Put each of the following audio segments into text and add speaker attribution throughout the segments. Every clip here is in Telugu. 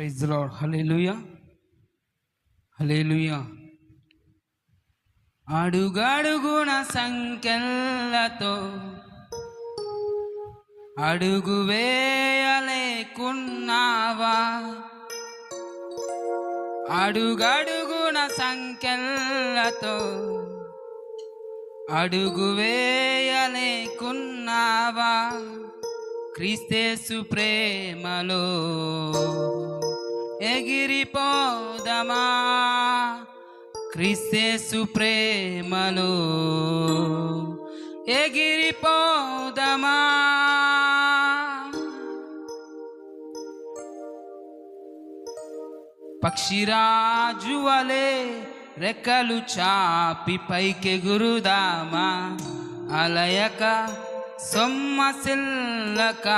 Speaker 1: ప్రైజ్ లార్డ్ హల్లెలూయా హల్లెలూయా అడుగడుగున సంఖ్యలతో అడుగు వేయలేకున్నావా? అడుగడుగున సంఖ్యలతో అడుగు వేయలేకున్నావా? క్రీస్తేసు ప్రేమలో ఎగిరిపోదమా? క్రీస్తేసు ప్రేమలో ఎగిరిపోదమా? పక్షిరాజు వలే రెక్కలు చాపి పైకెగురుదామా? అలయక సొమ్మసిల్లక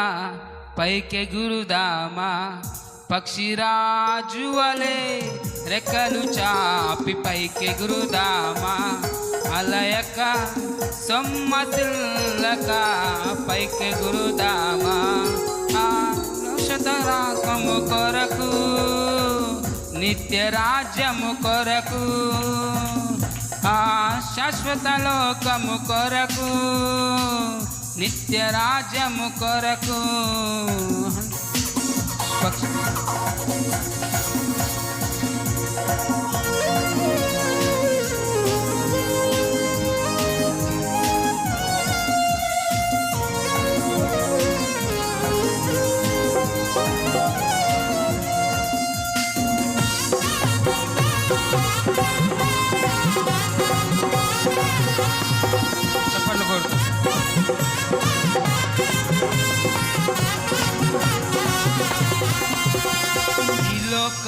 Speaker 1: పైకెగురుదామా? పక్షిరాజు వలె రెక్కలు చాపి పైకెగురుదామా? అలయక సొమ్మసిల్లక పైకెగురుదామా? ఆ శతరాకము కొరకు నిత్య రాజ్యము కొరకు ఆ శాశ్వత లోకము కొరకు నిత్య రాజ్యము కొరకు పక్ష-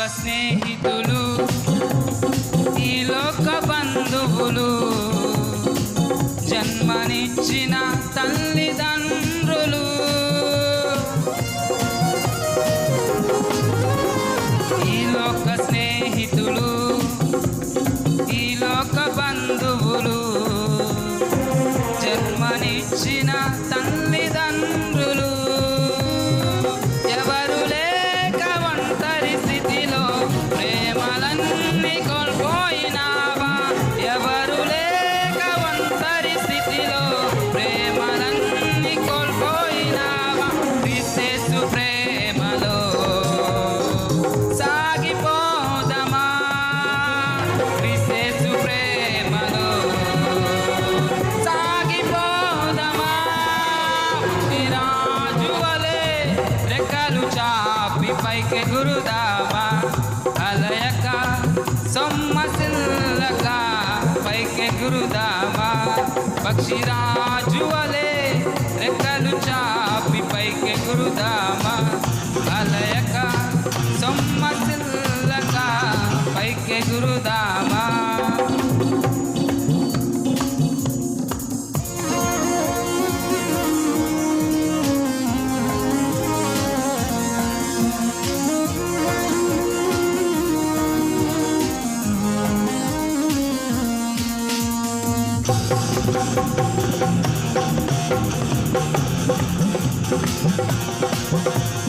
Speaker 1: లోక స్నేహితులు ఈ లోక బంధువులు జన్మనిచ్చిన తల్లిదండ్రులు. పక్షిరాజు వలె రెక్కలు చాపి పైకి గురుదామా అలయక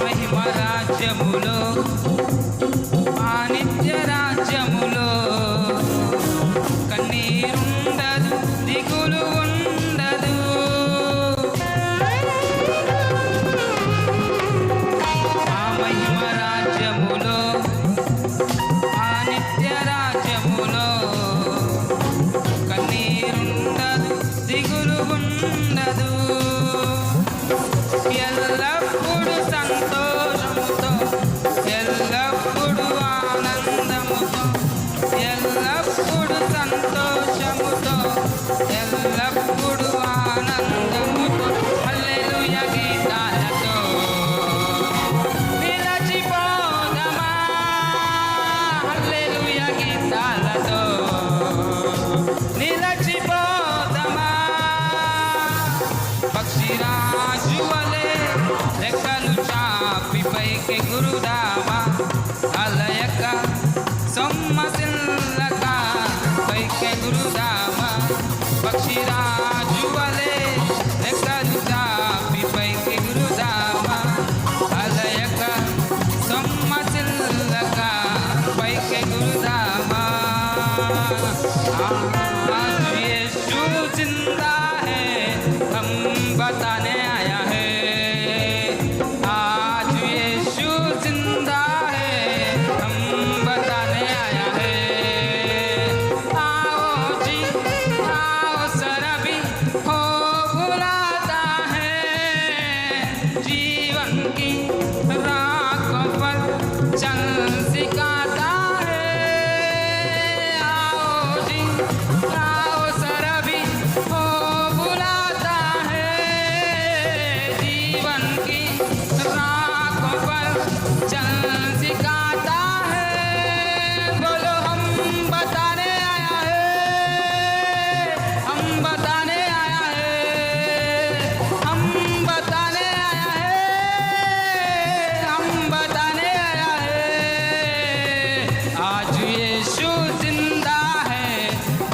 Speaker 1: మహిమ రాజ్యములో చాపి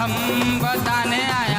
Speaker 1: हम बताने आया